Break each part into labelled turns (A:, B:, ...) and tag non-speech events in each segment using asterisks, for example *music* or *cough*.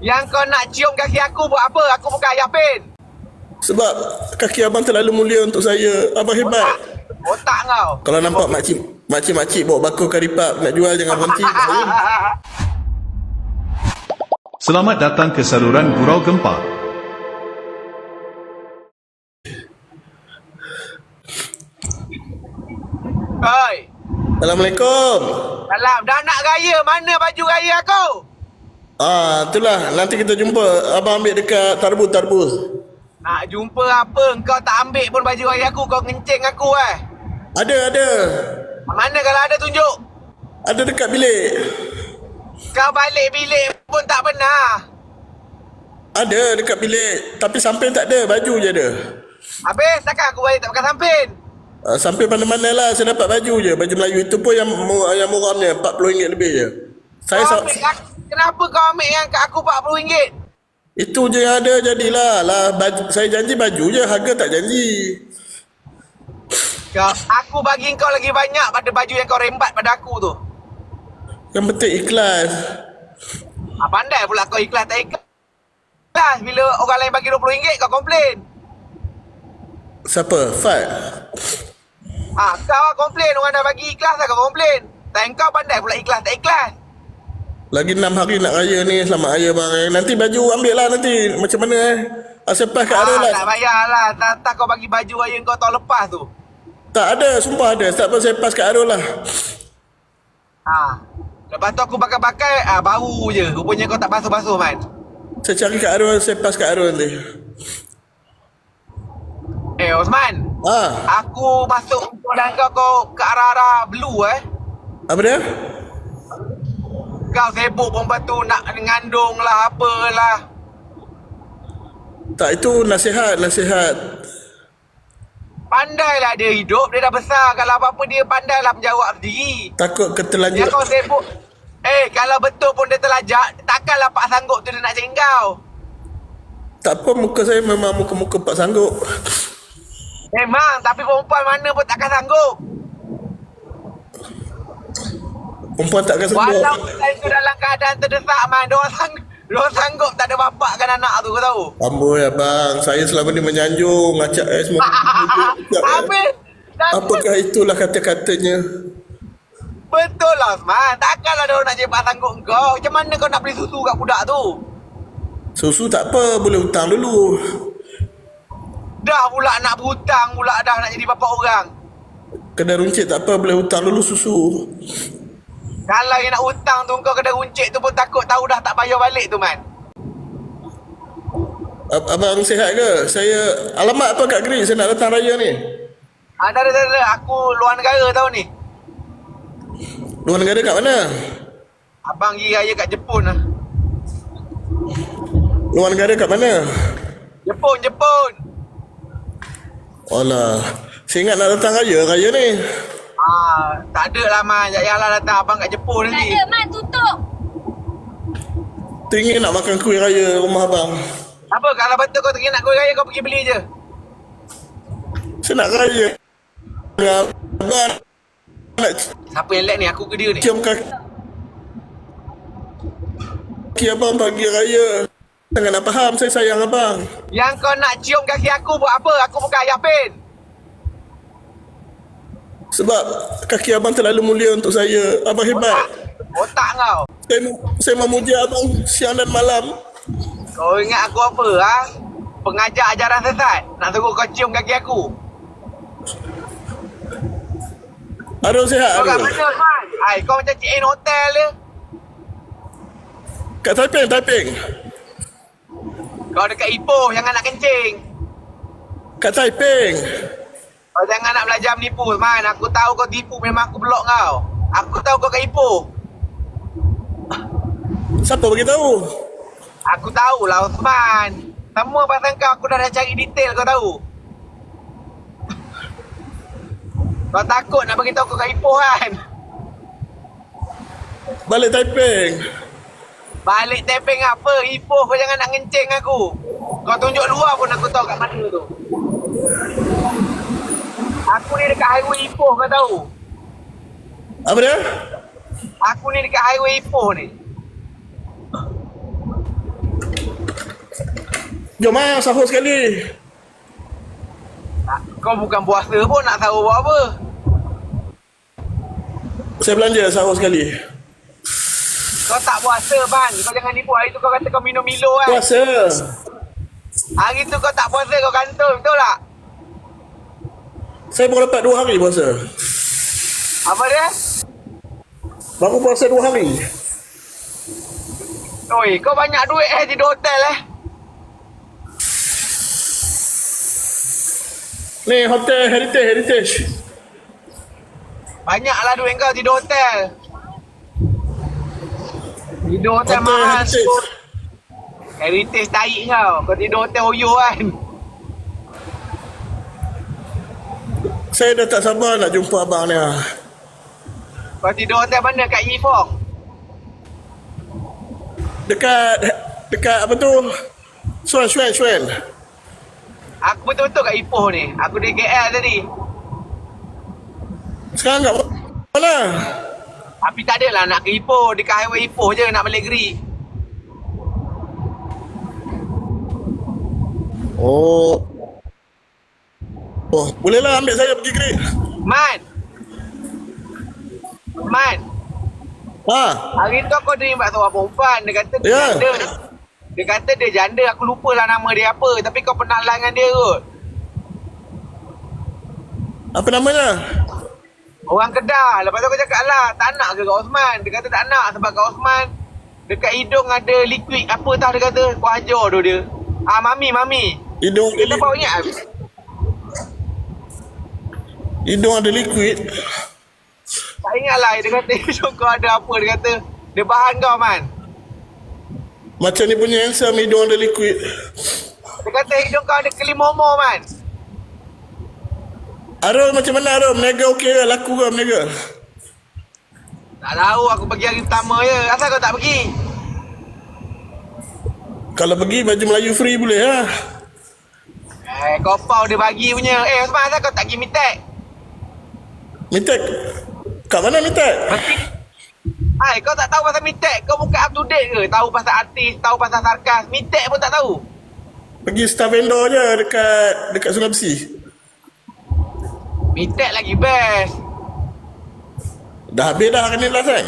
A: Yang kau nak cium kaki aku buat apa? Aku bukan Yapin.
B: Sebab kaki abang terlalu mulia untuk saya. Abang hebat.
A: Otak kau.
B: Kalau nampak makcik makcik-makcik bawa bakul karipap nak jual jangan berhenti. *laughs*
C: Selamat datang ke saluran Gurau Gempa.
A: Oi.
B: Assalamualaikum.
A: Salam. Dah nak raya. Mana baju raya aku?
B: Ah, itulah. Nanti kita jumpa. Abang ambil dekat tarbus-tarbus.
A: Nak jumpa apa? Kau tak ambil pun baju raya aku. Kau ngencing aku eh.
B: Ada, ada.
A: Mana kalau ada tunjuk?
B: Ada dekat bilik.
A: Kau balik bilik pun tak pernah.
B: Ada dekat bilik. Tapi samping tak ada. Baju je ada.
A: Habis takkan aku balik tak pakai sampin?
B: Uh, sampai pandai-pandai lah saya dapat baju je Baju Melayu itu pun yang yang muramnya RM40 lebih je Saya
A: Kau
B: sa-
A: kenapa kau ambil yang kat aku RM40?
B: Itu je yang ada jadilah lah, baju, Saya janji baju je Harga tak janji
A: Kau, aku bagi kau lagi banyak pada baju yang kau rembat pada aku tu.
B: Yang penting ikhlas
A: Ah, pandai pula kau ikhlas tak ikhlas. Ikhlas bila orang lain bagi RM20 kau komplain.
B: Siapa? Fat
A: Ah, kau lah komplain orang dah bagi ikhlas lah kau komplain. Tak kau pandai pula ikhlas tak ikhlas.
B: Lagi 6 hari nak raya ni Selamat raya bang eh. Nanti baju ambil lah nanti Macam mana eh Asyik pas kat
A: Ah,
B: Arul lah
A: tak payahlah. Tak, tak kau bagi baju raya kau tahun lepas tu.
B: Tak ada Sumpah ada Tak apa saya pas kat Arul lah
A: Ah. Lepas tu aku pakai-pakai, ah, bau je. Rupanya kau tak basuh-basuh man.
B: Saya cari kat Arul Saya pas kat Arul nanti
A: Eh Osman,
B: Ah,
A: aku masuk dan kau kau ke arah-arah blue eh.
B: Apa dia?
A: Kau sibuk perempuan tu nak ngandung lah apalah.
B: Tak itu nasihat Nasihat
A: Pandailah dia hidup, dia dah besar. Kalau apa-apa dia pandailah menjawab sendiri.
B: Takut keterlanjur
A: Yang kau sibuk. Eh, kalau betul pun dia terlajak, takkanlah Pak Sanggup tu dia nak cari kau.
B: Tak apa muka saya memang muka-muka pak sanggup
A: Memang, tapi perempuan mana pun takkan sanggup.
B: Perempuan takkan sanggup
A: Walau itu dalam keadaan terdesak, man. Diorang sanggup, diorang sanggup tak ada bapak kan anak tu, kau tahu?
B: Amboi abang Saya selama ni menyanjung Ngacak eh semua *laughs*
A: Habis.
B: Apakah itulah kata-katanya
A: Betul lah, Osman. Takkanlah diorang nak Pak Sanggup kau. Macam mana kau nak beli susu kat budak tu?
B: Susu tak apa Boleh hutang dulu
A: Dah pula nak berhutang pula dah nak jadi bapa orang.
B: Kedai runcit tak apa Boleh hutang dulu susu
A: Kalau yang nak hutang tu kau kena runcit tu pun takut tahu dah tak bayar balik tu man.
B: Ab- Abang sihat ke? Saya Alamat apa kat Geri? Saya nak datang raya ni
A: Ah, tak ada, tak ada. Aku luar negara tahu ni.
B: Luar negara kat mana?
A: Abang pergi raya kat Jepun lah.
B: Luar negara kat mana?
A: Jepun, Jepun.
B: Alah Saya ingat nak datang raya Raya ni
A: Ah, tak ada lah man. Tak payahlah datang abang kat Jepun
D: Tak
A: nanti.
D: ada, Man. Tutup.
B: Teringin nak makan kuih raya rumah abang
A: Apa kalau betul kau teringin nak kuih raya kau pergi beli je.
B: Saya nak raya Abang Nak
A: Siapa yang lag ni? Aku ke dia ni?
B: cium kaki Kaki abang pagi raya Jangan nak faham Saya sayang abang
A: Yang kau nak cium kaki aku buat apa? Aku bukan Yapin.
B: Sebab kaki abang terlalu mulia untuk saya Abang hebat
A: Otak kau.
B: Saya, saya memuja abang siang dan malam
A: Kau ingat aku apa ha? Pengajar ajaran sesat. Nak suruh kau cium kaki aku.
B: Arul sihat
A: Kau kat
B: Arul
A: mana man? Ay, kau macam check in hotel dia.
B: Kat Taiping Taiping
A: Kau dekat Ipoh jangan nak kencing.
B: Kat Taiping
A: Kau jangan nak belajar menipu man. Aku tahu kau tipu memang aku blok kau. Aku tahu kau kat Ipoh.
B: Siapa beritahu?
A: Aku tahulah Osman. Semua pasal kau aku dah, dah cari detail kau tahu. Kau takut nak beritahu kau kat Ipoh kan?
B: Balik Taiping
A: Balik taping apa? Ipoh kau jangan nak ngencing aku. Kau tunjuk luar pun aku tahu kat mana tu. Aku ni dekat highway Ipoh kau tahu.
B: Apa dia?
A: Aku ni dekat highway Ipoh ni.
B: Jom lah sahur sekali.
A: Kau bukan puasa pun nak tahu buat apa.
B: Saya belanja sahur sekali.
A: Kau tak puasa man. Kau jangan nipu. Hari tu kau kata kau minum Milo kan.
B: Puasa.
A: Hari tu kau tak puasa kau kantor. Betul tak?
B: Saya baru dapat dua hari puasa.
A: Apa dia?
B: Baru puasa dua hari.
A: Oi, kau banyak duit eh tidur hotel eh.
B: Ni hotel heritage heritage.
A: Banyaklah duit kau tidur hotel. Tidur hotel
B: Hotel
A: mahal.
B: heritage.
A: Heritage tarik kau. Kau tidur hotel Oyo kan.
B: Saya dah tak sabar nak jumpa abang ni. ah.
A: Kau tidur hotel mana kat Yifong?
B: Dekat dekat apa tu? Suan Suan Suan.
A: Aku betul-betul kat Ipoh ni. Aku di KL tadi.
B: Sekarang kat mana?
A: Tapi tak adalah nak ke Ipoh. Dekat highway Ipoh je nak balik Geri.
B: Oh. Oh, bolehlah ambil saya pergi Great.
A: Man! Man!
B: Ha,
A: Hari tu aku terima seorang perempuan. Dia kata dia
B: Ya.
A: janda. Dia kata dia janda. Aku lupa lah nama dia apa. Tapi kau pernah line dengan dia kot.
B: apa namanya?
A: Orang Kedah. Lepas tu aku cakap lah. Tak nak ke Kak Osman? Dia kata tak nak sebab Kak Osman dekat hidung ada liquid apa tau dia kata. Kau ajar tu dia. Ah Mami, Mami.
B: Hidung
A: Kita
B: ada,
A: baru ingat.
B: Hidung ada liquid.
A: Tak ingat lah. Dia kata *laughs* hidung kau ada apa. Dia kata dia bahan kau man.
B: Macam ni punya handsome hidung ada liquid.
A: Dia kata hidung kau ada kelimomo man.
B: Arul macam mana Arul? Meniaga okey ke? Laku ke meniaga?
A: Tak tahu aku pergi hari pertama je. Asal kau tak pergi?
B: Kalau pergi baju Melayu free boleh ha?
A: Eh, kau pau dia bagi punya. Eh, Osman, asal kau tak pergi mitek?
B: Mitek. Kat mana Mitek?
A: Hai, kau tak tahu pasal mitek? Kau bukan up to date ke? Tahu pasal artis, tahu pasal sarkas. Mitek pun tak tahu.
B: Pergi star vendor je dekat dekat Sungai Besi.
A: Mitek lagi best.
B: Dah habis dah kena last kan?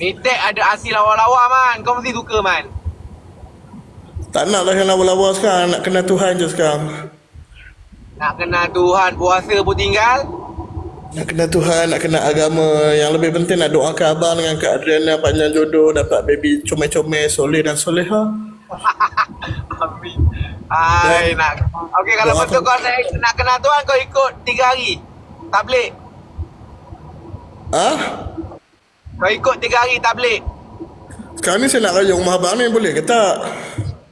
A: Mitek ada asi lawa-lawa man. Kau mesti suka man.
B: Tak nak lah yang lawa-lawa sekarang. Nak kenal Tuhan je sekarang.
A: Nak kenal Tuhan, puasa pun tinggal.
B: Nak kenal Tuhan, nak kenal agama. Yang lebih penting nak doakan abang dengan Kak Adriana panjang jodoh. Dapat baby comel-comel, soleh dan soleha.
A: Amin. Hai, nak. Okey, kalau betul
B: tu.
A: kau nak, nak kenal Tuhan, kau ikut tiga hari. Tablik.
B: Ha?
A: Kau ikut tiga hari tablik.
B: Sekarang ni saya nak raya rumah abang ni boleh ke tak?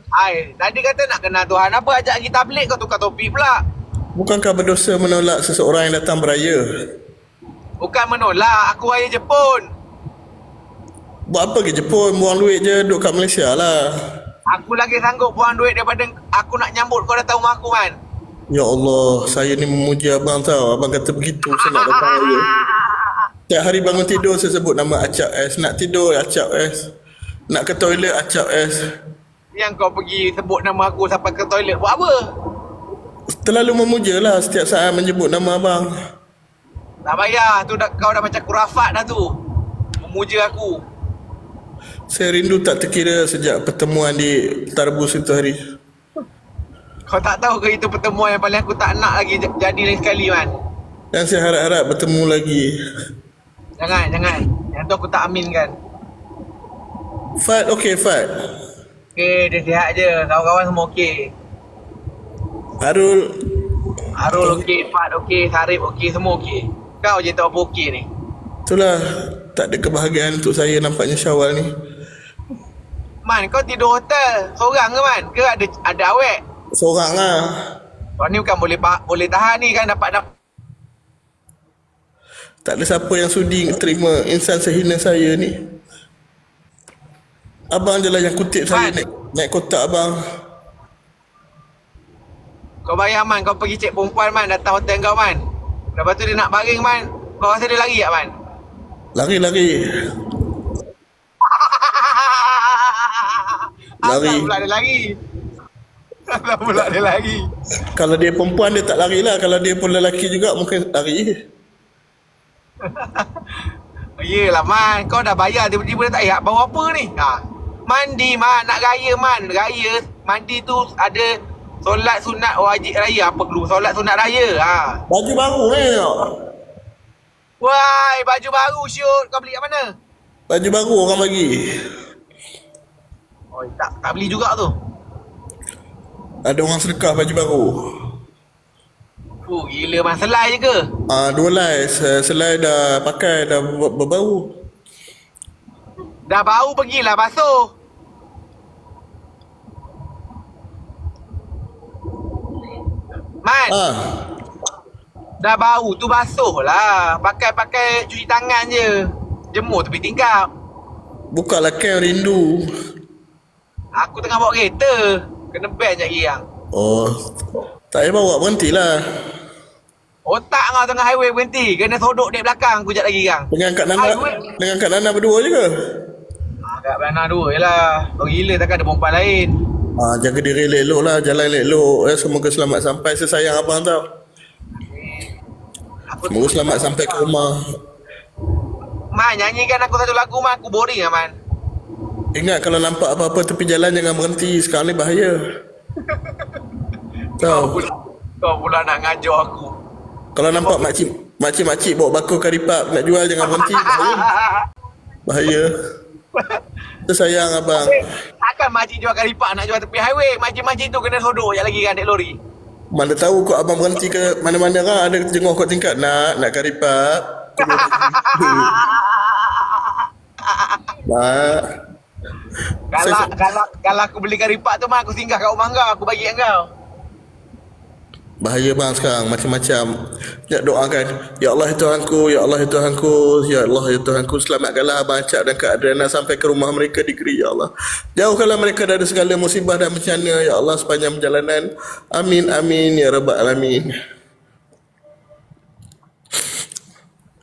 A: Hai, tadi kata nak kenal Tuhan. Apa ajak pergi tablik kau tukar topik pula?
B: Bukankah berdosa menolak seseorang yang datang beraya?
A: Bukan menolak, aku raya Jepun.
B: Buat apa ke Jepun? Buang duit je duduk kat Malaysia lah.
A: Aku lagi sanggup buang duit daripada aku nak nyambut kau datang rumah aku man.
B: Ya Allah, saya ni memuji abang tau. Abang kata begitu, *laughs* saya nak datang raya. Tiap hari bangun tidur saya sebut nama Acap S. Nak tidur Acap S. Nak ke toilet Acap S.
A: Yang kau pergi sebut nama aku sampai ke toilet buat apa?
B: Terlalu memuja lah setiap saat menyebut nama abang.
A: Tak payah, tu dah, kau dah macam kurafat dah tu. Memuja aku.
B: Saya rindu tak terkira sejak pertemuan di Tarbus itu hari.
A: Kau tak tahu ke itu pertemuan yang paling aku tak nak lagi jadi lain sekali man.
B: Dan saya harap-harap bertemu lagi.
A: Jangan, jangan. Yang tu aku tak aminkan.
B: Fat, okey Fat.
A: Okey, dia sihat je. Kawan-kawan semua okey.
B: Harul,
A: Arul okey, Fat okey, Sarip okey, semua okey. Kau je tak apa okey ni.
B: itulah tak ada kebahagiaan untuk saya nampaknya Syawal ni.
A: Man, kau tidur hotel seorang ke man? Ke ada ada awek?
B: Seorang lah.
A: Kau ni bukan boleh boleh tahan ni kan dapat dapat
B: Tak ada siapa yang sudi terima insan sehina saya ni. Abang je lah yang kutip saya
A: Man.
B: naik, naik kotak abang.
A: Kau bayar man, kau pergi cek perempuan man datang hotel kau man. Lepas tu dia nak baring man. Kau rasa dia lari tak man?
B: Lari-lari. *laughs* Lari.
A: Asal pula dia lari. Tak pula dia lari.
B: Kalau dia perempuan dia tak lari lah. Kalau dia pun lelaki juga mungkin lari. *laughs*
A: Yelah Man, kau dah bayar tiba-tiba dah tak payah bawa apa ni? Ha. Mandi Man, nak raya Man. Raya, mandi tu ada solat sunat wajib raya. Apa perlu solat sunat raya? Ha.
B: Baju baru tengok.
A: Wai, baju baru shoot. Kau beli kat mana?
B: Baju baru orang bagi.
A: Oh, tak tak beli juga tu.
B: Ada orang sedekah baju baru.
A: Oh, gila Man. Selai je ke?
B: Ah dua lai Se- selai dah pakai dah ber- berbau.
A: Dah bau pergilah basuh. Man,
B: Ah,
A: dah bau tu basuh lah. Pakai-pakai cuci tangan je. Jemur tepi tingkap.
B: buka lah kem rindu.
A: Aku tengah bawa kereta. Kena ban je yang.
B: Oh, tak payah bawa berhenti lah.
A: Otak kau tengah highway berhenti. Kena sodok dek belakang aku sekejap lagi kang.
B: Dengan Kak Nana,
A: Highway.
B: dengan Kak Nana berdua je ke?
A: Agak belana dua je lah. Oh gila takkan ada perempuan lain.
B: Ah, jaga diri elok lah, jalan elok. Eh, semoga selamat sampai. Saya sayang abang tau. Semoga selamat sampai ke rumah.
A: Man, nyanyikan aku satu lagu man. Aku boring lah man.
B: Ingat kalau nampak apa-apa tepi jalan jangan berhenti. Sekarang ni bahaya. *laughs*
A: Kau
B: Tahu.
A: pula, kau pula nak ngajar aku.
B: Kalau nampak makcik makcik-makcik bawa bakul karipap nak jual jangan berhenti. Bahaya. *laughs* Bahaya. Saya sayang abang.
A: Takkan makcik jual karipak nak jual tepi highway. Makcik-makcik tu kena sodok je lagi kan dek lori.
B: Mana tahu kau abang berhenti ke mana-mana kan ada jenguk kau tingkat nak nak karipap. Mak. *laughs*
A: Kalau kalau kalau aku beli karipak tu mah aku singgah kat rumah kau, aku bagi kat kau.
B: Bahaya bang sekarang macam-macam. Ya doakan. Ya Allah ya Tuhanku, ya Allah ya Tuhanku, ya Allah ya Tuhanku selamatkanlah abang Acap dan Kak Adriana sampai ke rumah mereka di negeri ya Allah. Jauhkanlah mereka dari segala musibah dan bencana ya Allah sepanjang perjalanan. Amin amin ya rabbal alamin.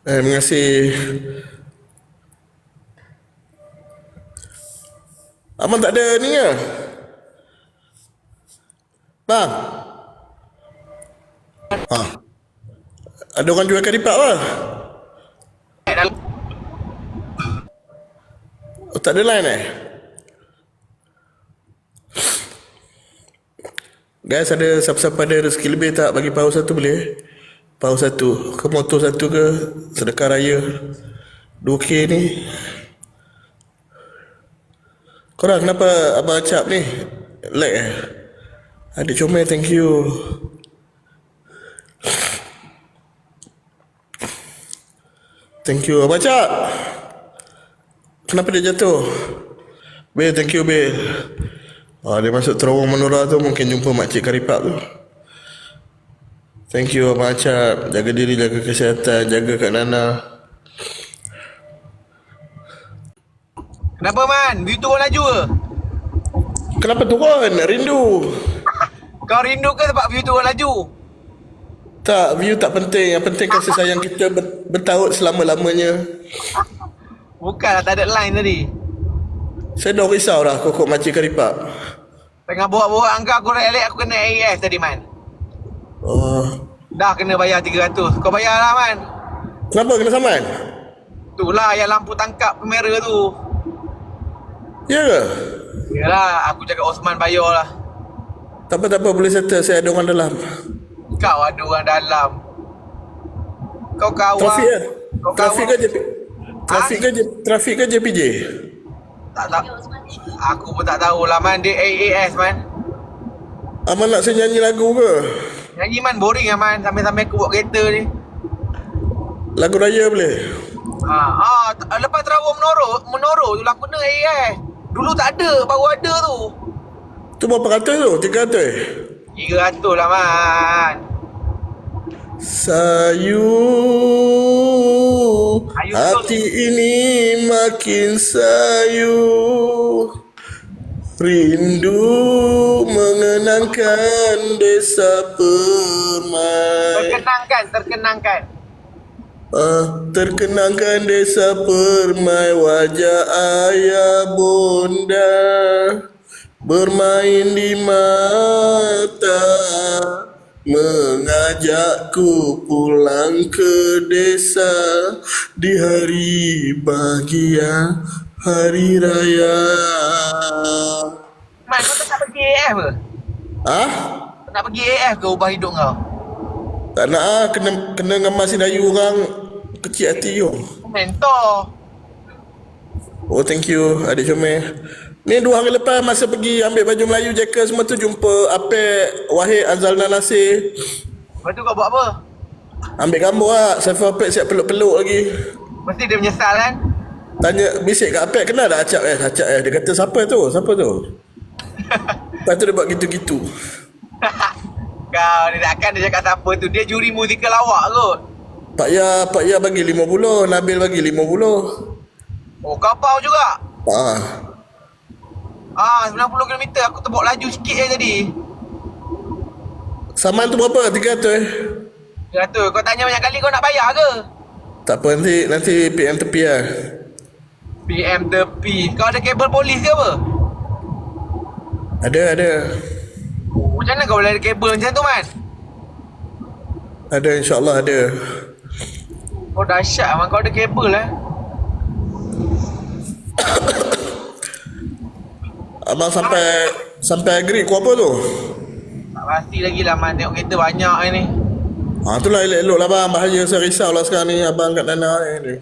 B: Eh, terima kasih. Abang tak ada ni ya? Bang. Ha. Ada orang jual karipap lah.
A: Eh,
B: Oh, tak ada line eh? Guys, ada siapa-siapa ada rezeki lebih tak bagi paus satu boleh? Paus satu. Ke motor satu ke? Sedekah raya. 2K ni. Korang kenapa Abang Acap ni? Lag eh? Adik comel, thank you. Thank you. Abang Acap. Kenapa dia jatuh? Bil, thank you Bil. Ah, dia masuk terowong menora tu mungkin jumpa makcik karipap tu. Thank you Abang Acap. Jaga diri, jaga kesihatan, jaga Kak Nana.
A: Kenapa man? View turun laju ke?
B: Kenapa turun? Rindu. *laughs*
A: Kau rindu ke sebab view turun laju?
B: Tak, view tak penting. Yang penting kasih sayang kita ber- bertaut selama-lamanya.
A: Bukanlah tak ada line tadi.
B: Saya dah risau dah kokok makcik karipap.
A: Tengah borak-borak engkau aku relak aku kena AES tadi man.
B: Oh.
A: Dah kena bayar 300. Kau bayar lah man.
B: Kenapa kena saman?
A: Itulah yang lampu tangkap kamera tu.
B: Ya ke?
A: Yalah, aku cakap Osman bayar lah.
B: Tak apa, tak apa. Boleh settle. Saya ada orang dalam.
A: Kau ada orang dalam. Kau kawan.
B: Trafik ke?
A: Kau
B: Trafik ke
A: kawan.
B: JP? Trafik ke, J- trafik ke JPJ?
A: Tak tak. Aku pun tak tahu lah man. Dia AAS man.
B: Amal nak saya nyanyi lagu ke?
A: Nyanyi man boring lah man. Sambil-sambil aku bawa kereta ni.
B: Lagu raya boleh?
A: Ha, ah, t- lepas terawang menoro, menoro tu lah kena AAS. Dulu tak ada, baru ada tu.
B: Tu berapa ratus tu? Tiga ratus?
A: 300 lah man.
B: Sayu. Hati ini makin sayu. Rindu mengenangkan desa permai.
A: Terkenangkan, terkenangkan.
B: Ah, terkenangkan desa permai wajah ayah bunda Bermain di mata Mengajakku pulang ke desa Di hari bahagia Hari raya
A: Man, kau tak nak pergi AF ke?
B: Ah?
A: Tak nak pergi AF ke ubah hidup kau?
B: Tak nak ah kena kena ngamasi dayu orang kecil hati yo.
A: Mentor.
B: Oh thank you adik Comel. Ni dua hari lepas masa pergi ambil baju Melayu jacket semua tu jumpa Apek Wahid Azalna Nasir.
A: Lepas tu kau buat apa?
B: Ambil gambar lah. Saiful Apek siap peluk-peluk lagi.
A: Mesti dia menyesal kan?
B: Tanya bisik kat Apek kenal tak Acap eh? Acap eh. Dia kata siapa tu? Siapa tu? *laughs* Lepas tu dia buat gitu-gitu. *laughs*
A: kau ni takkan dia cakap siapa tu. Dia juri musikal awak kot.
B: Pak Ya, Pak Ya bagi 50, Nabil bagi 50.
A: Oh, kau bau juga?
B: Ah.
A: Ah, 90 km. Aku terbawa laju sikit je tadi.
B: Saman tu berapa? 300 eh?
A: Ya tu, kau tanya banyak kali kau nak bayar ke?
B: Tak apa nanti nanti PM tepi lah.
A: PM tepi. Kau ada kabel polis ke apa?
B: Ada ada.
A: Oh, macam mana kau boleh ada kabel macam tu, Man?
B: Ada insyaAllah ada.
A: Kau dahsyat, Man. Kau ada kabel eh.
B: Abang sampai sampai agree kau apa tu?
A: Tak pasti lagi lah, Man. Tengok kereta banyak ni.
B: Ha itulah elok-elok lah bang. Bahaya saya risau lah sekarang ni abang kat Nana ni.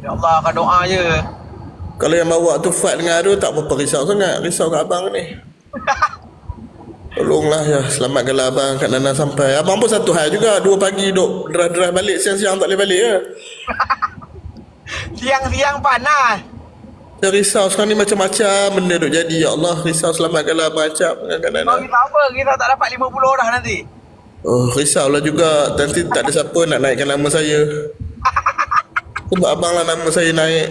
A: Ya Allah, kau doa je.
B: Kalau yang bawa tu fight dengan Adu tak apa-apa risau sangat. Risau kat abang ni. *laughs* Tolonglah ya. Selamatkanlah abang kat Nana sampai. Abang pun satu hal juga. Dua pagi duk drive-drive balik. Siang-siang tak boleh balik ya. *laughs*
A: Siang-siang panas.
B: Saya risau sekarang ni macam-macam benda duk jadi. Ya Allah risau selamatkanlah Acap dengan kat
A: Kau kita apa? Kita tak dapat 50 orang nanti.
B: Oh risaulah juga. Nanti tak ada siapa nak naikkan nama saya. Sebab abang lah nama saya naik.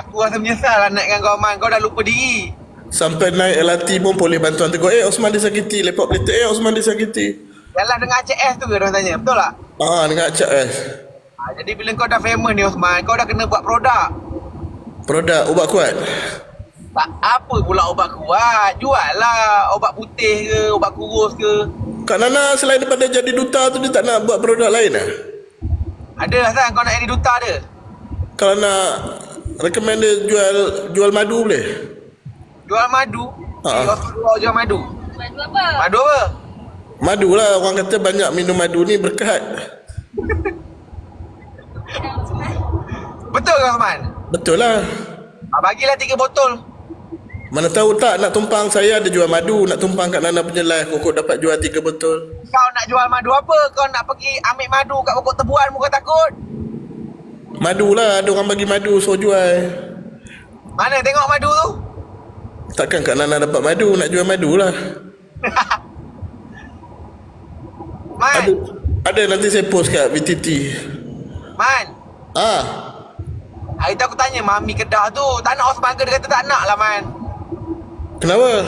A: Aku rasa menyesal lah naikkan kau, Man. Kau dah lupa diri.
B: Sampai naik LRT pun boleh bantuan tegur. Eh Osman disakiti. Lepok pelita. Eh Osman disakiti.
A: Yalah dengan ACS tu ke orang tanya. Betul tak?
B: Ah dengan eh.
A: Ha, jadi bila kau dah famous ni Osman, kau dah kena buat produk.
B: Produk ubat kuat.
A: Tak apa pula ubat kuat. Jual lah ubat putih ke, ubat kurus ke.
B: Kak Nana selain daripada jadi duta tu dia tak nak buat produk lain lah.
A: Ada Hasan kau nak jadi duta ada?
B: Kalau nak recommend dia jual jual madu boleh?
A: Jual madu.
B: Ha.
A: Eh, jual madu.
D: Madu apa?
A: Madu apa?
B: Madu lah orang kata banyak minum madu ni berkat.
A: Betul ke Osman?
B: Betul lah.
A: Ha, bagilah tiga botol.
B: Mana tahu tak nak tumpang saya ada jual madu nak tumpang kat Nana punya live kokok dapat jual tiga botol.
A: Kau nak jual madu apa? Kau nak pergi ambil madu kat pokok tebuan muka takut?
B: Madu lah ada orang bagi madu so jual.
A: Mana tengok madu tu?
B: Takkan Kak Nana dapat madu nak jual madu lah. *laughs*
A: Man,
B: Ada ada nanti saya post kat VTT.
A: Man.
B: Ah,
A: Hari tu aku tanya mami kedah tu, tak nak Osman ke? Dia kata tak nak lah, Man.
B: kenapa?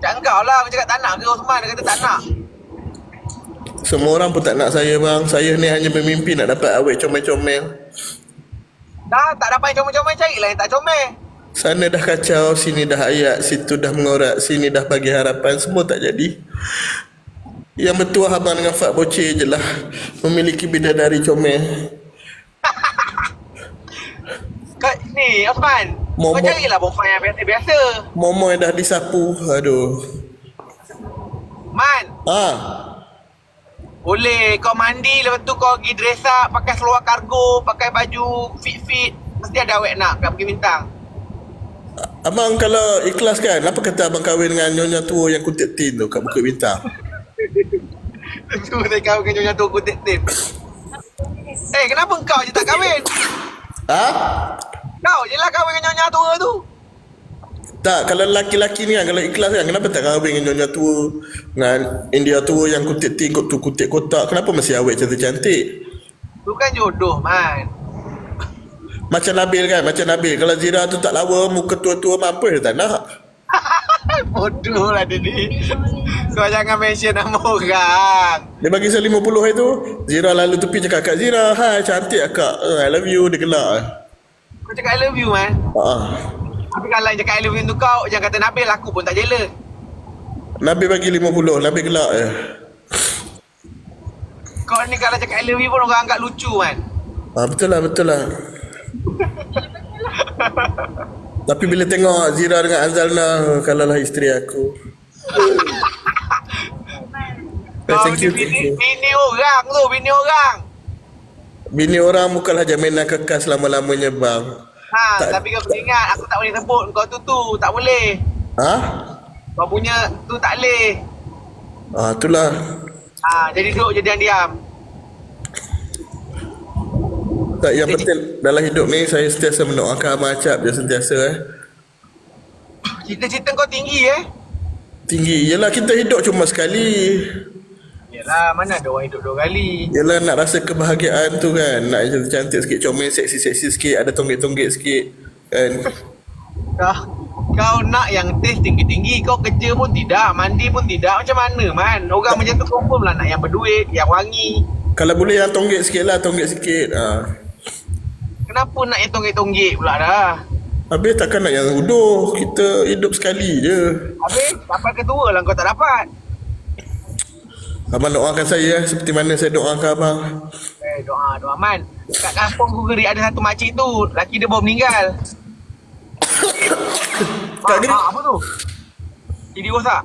A: Cakap kau lah, aku cakap tak nak ke Osman? Dia kata tak nak.
B: Semua orang pun tak nak saya bang. Saya ni hanya bermimpi nak dapat awet comel-comel.
A: Dah, tak dapat yang comel-comel, carilah yang tak comel.
B: Sana dah kacau, sini dah ayat, situ dah mengorak, sini dah bagi harapan, semua tak jadi. Yang betul abang dengan Fat Boceh je lah memiliki bidadari comel.
A: Kau, ni, Osman.
B: Momok.
A: Kau carilah perempuan yang biasa-biasa.
B: Momo yang dah disapu, aduh.
A: Man,
B: Ah,
A: boleh kau mandi lepas tu kau pergi dress up, pakai seluar kargo, pakai baju fit-fit. Mesti ada awet nak kat Bukit Bintang.
B: abang kalau ikhlas kan, apa kata abang kahwin dengan nyonya tua yang kutip tin tu kat Bukit Bintang? *laughs*
A: Tu saya kahwin dengan Nyonya tu kutip tip. Eh, kenapa kau je tak kahwin?
B: Ha?
A: Kau je lah kahwin dengan Nyonya tua tu.
B: Tak, kalau lelaki-lelaki ni kan, kalau ikhlas kan, kenapa tak kahwin dengan nyonya tua, dengan India tua yang kutip tin, tu kutip kotak, kenapa masih awet cantik-cantik?
A: Tu kan jodoh, Man.
B: Macam Nabil kan, macam Nabil. Kalau Zira tu tak lawa, muka tua-tua mampu dia tak nak. *laughs*
A: Bodoh lah dia ni. Kau jangan mention nama orang.
B: Dia bagi saya 50 hari tu, Zira lalu tepi cakap, Kak Zira, hai cantik kak. I love you, dia gelak.
A: Kau cakap I love you, Man.
B: Ah.
A: Tapi kalau yang cakap I love you untuk kau Jangan kata Nabil Aku pun tak jealous
B: Nabi bagi 50 Nabi gelak je
A: Kau ni kalau cakap I love you pun Orang anggap lucu kan?
B: Ah, Betul lah betul lah. Tapi bila tengok Zira dengan Azalna Kalahlah isteri aku. *laughs* Eh,
A: Kau ni
B: you,
A: bini, bini orang tu Bini orang
B: Bini orang bukanlah jaminan kekal selama-lamanya bang
A: Ha,
B: Tak-
A: tapi kau kena ingat Aku tak boleh sebut Kau tu tu Tak boleh
B: Ha?
A: Kau punya tu tak boleh
B: Ah, itulah
A: ha, Jadi duduk je diam-diam
B: Tak, yang penting dalam hidup ni saya sentiasa mendoakan Abang Acap dia sentiasa eh.
A: Cita-cita kau tinggi eh
B: Tinggi. Yelah kita hidup cuma sekali.
A: Yelah mana ada orang hidup dua kali
B: Yelah nak rasa kebahagiaan tu kan. Nak cantik sikit, comel, seksi-seksi sikit, ada tonggek-tonggek sikit. Kan. *laughs*
A: Kau, kau nak yang taste tinggi-tinggi Kau kerja pun tidak Mandi pun tidak Macam mana man Orang macam tu confirm lah Nak yang berduit Yang wangi
B: Kalau boleh yang tonggek sikit lah, tonggek sikit. Ha.
A: Kenapa nak yang tonggek-tonggek pula dah
B: Habis takkan nak yang huduh. Kita hidup sekali je.
A: Habis Dapat ketua lah kau tak dapat
B: Abang doakan saya eh, seperti mana saya doakan abang.
A: Eh doa doa man Kat kampung aku geri ada satu makcik tu Laki dia baru meninggal *coughs*
B: Kat Geri?
A: mak, apa tu? Jadi rosak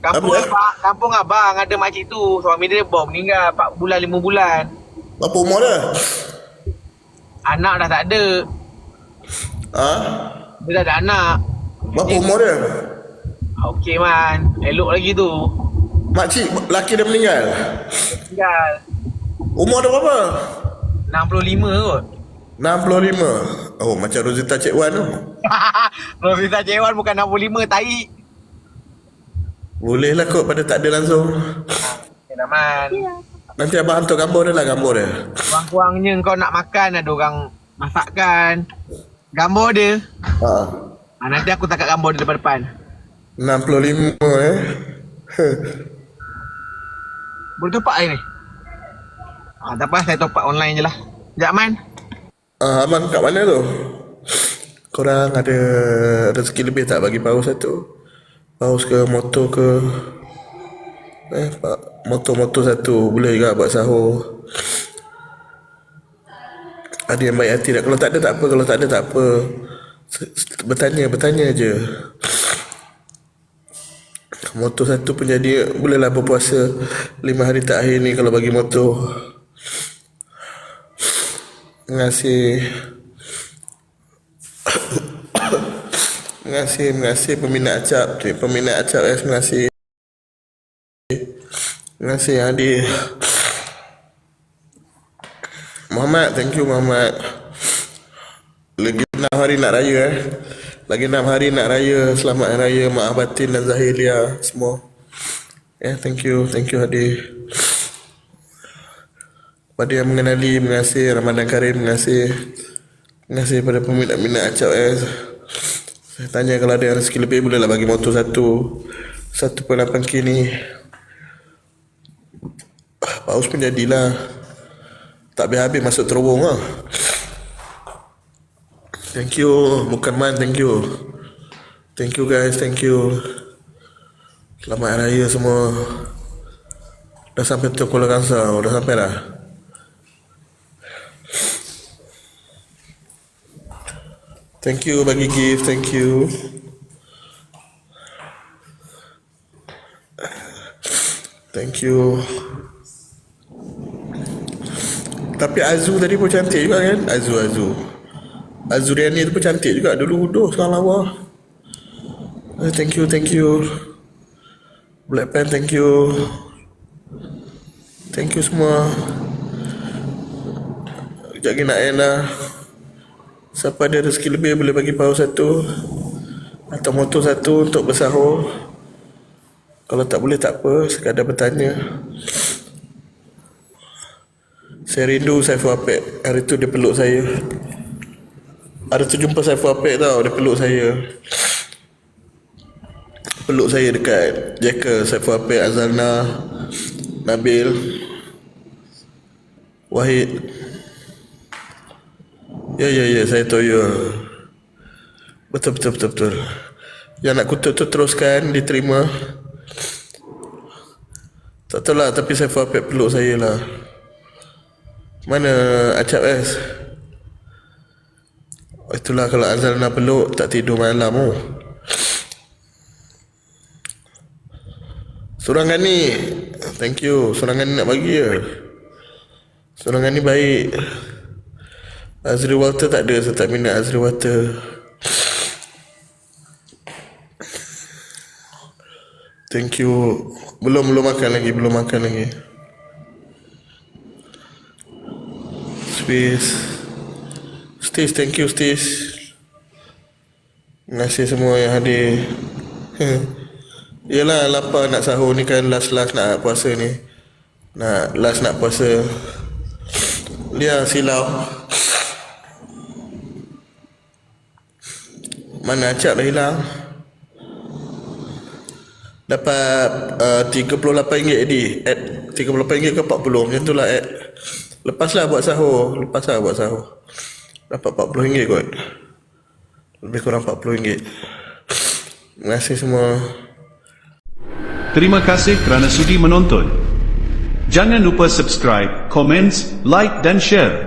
A: Kampung
B: Apa, eh?
A: abang, kampung abang ada makcik tu Suami dia baru meninggal 4 bulan 5 bulan
B: Berapa umur dia?
A: Anak dah tak ada
B: Ha?
A: Dia dah ada anak
B: Berapa umur dia?
A: Okey man Elok lagi tu
B: Makcik, laki dia meninggal.
A: Tinggal
B: Umur dia berapa?
A: 65 kot
B: 65. Oh, macam Rosita Cik Wan tu. *laughs*
A: Rosita Cewan bukan 65 Tai
B: Boleh lah kot pada tak ada langsung.
A: Ya dah man
B: Nanti abang hantar gambar dia lah gambar dia.
A: Kurang-kurangnya kau nak makan Ada orang masakkan Gambar dia
B: Ha.
A: ha, Nanti aku takat gambar dia depan-depan
B: 65 eh. *laughs*
A: Boleh top up ni ha, Tak apa saya top up online je lah Sekejap man
B: Ah, abang kat mana tu? Korang ada rezeki lebih tak bagi paus satu? Paus ke motor ke? Eh, pak, motor-motor satu boleh juga buat sahur. Ada yang baik hati tak? Kalau tak ada tak apa, kalau tak ada tak apa. Bertanya, bertanya je. Motor satu pun jadi bolehlah berpuasa lima hari terakhir ni kalau bagi motor. Kasih, terima kasih peminat acap. Peminat acap terima kasih. Terima kasih Adi. Muhammad, thank you Muhammad. Lagi enam hari nak raya eh. Lagi enam hari nak raya. Selamat raya Maaf Batin dan Zahiria semua. Yeah, thank you, thank you Adi. Pada yang mengenali, terima kasih Ramadan Karim, terima kasih. Terima kasih pada peminat-minat acap eh. Saya tanya kalau ada rezeki lebih bolehlah bagi motor satu. Satu pun lapan kini. Paus pun jadilah. Tak habis-habis masuk terowong lah. Thank you. Bukan man, thank you. Thank you guys, thank you. Selamat Hari Raya semua. Dah sampai tu Kuala Kangsar, dah sampai dah. Thank you bagi gift, thank you. Thank you. Tapi Azu tadi pun cantik juga kan? Azu, Azu. Azuriani tu pun cantik juga. Dulu huduh, sekarang lawa. Eh, Thank you, thank you. Black Pen, thank you. Thank you semua. Sekejap lagi nak end lah. Siapa ada rezeki lebih boleh bagi paus satu. Atau motor satu untuk bersahur. Kalau tak boleh tak apa, sekadar bertanya. Saya rindu Saiful Apek. Hari tu dia peluk saya. Hari tu jumpa Saiful Apek tau, dia peluk saya. Peluk saya dekat Jeka, Saiful Apek, Azalna, Nabil, Wahid. Ya ya ya saya tahu ya. Betul betul betul betul. Yang nak kutip tu teruskan diterima. Tak tahu lah tapi saya faham peluk saya lah. Mana Acap S? Itulah kalau Azal nak peluk tak tidur malam oh. Surangan ni Thank you. Surangan ni nak bagi ya. Surangan ni baik. Azri Walter tak ada Saya tak minat Azri Walter. Thank you. Belum belum makan lagi Belum makan lagi. Space Stis thank you Terima kasih semua yang hadir. Yelah lapar nak sahur ni kan last-last nak puasa ni. Nak last nak puasa. Dia silau. Mana acak dah hilang? Dapat uh, RM38 Edi. Ad RM38 ke 40 Macam tu lah ad Lepaslah buat sahur. Lepaslah buat sahur Dapat RM40 kot Lebih kurang RM40 Terima kasih semua
C: Terima kasih kerana sudi menonton. Jangan lupa subscribe, komen, like dan share.